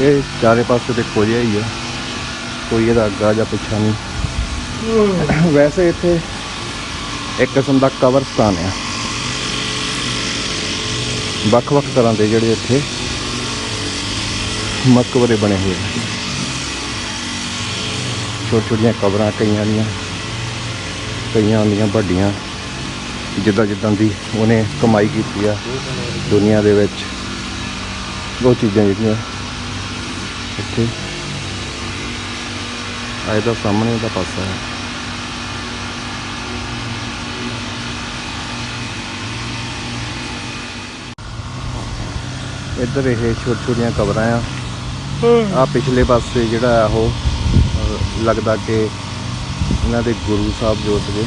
ਇਹ ਚਾਰੇ ਪਾਸੇ ਤੇ ਕੁਝ ਹੀ ਆ। ਕੋਈ ਇਹਦਾ ਅੱਗਾ ਜਾਂ ਪਿੱਛਾ ਨਹੀਂ। ਵੈਸੇ ਇੱਥੇ ਇੱਕ ਕਿਸਮ ਦਾ ਕਬਰਸਤਾਨ ਆ। ਵੱਖ-ਵੱਖ ਤਰ੍ਹਾਂ ਦੇ ਜਿਹੜੇ ਇੱਥੇ ਮਕਬਰੇ ਬਣੇ ਹੋਏ ਆ। ਛੋਟੀਆਂ ਛੋਟੀਆਂ ਕਬਰਾਂ ਕਈਆਂ ਦੀਆਂ ਕਈਆਂ ਦੀਆਂ ਵੱਡੀਆਂ। ਜਿੱਦਾਂ ਜਿੱਦਾਂ ਦੀ ਉਹਨੇ ਕਮਾਈ ਕੀਤੀ ਆ ਦੁਨੀਆ ਦੇ ਵਿੱਚ। ਉਹ ਚੀਜ਼ਾਂ ਜਿਹੜੀਆਂ ਇੱਥੇ ਆ ਇਹਦਾ ਸਾਹਮਣੇ ਦਾ ਪਾਸਾ ਹੈ। ਇੱਧਰ ਇਹ ਛੋਟੀਆਂ ਛੋਟੀਆਂ ਕਬਰਾਂ ਆ। ਆ ਪਿਛਲੇ ਪਾਸੇ ਜਿਹੜਾ ਆ ਉਹ ਲੱਗਦਾ ਕਿ ਇਹਨਾਂ ਦੇ ਗੁਰੂ ਸਾਹਿਬ ਜੋ ਸੀਗੇ।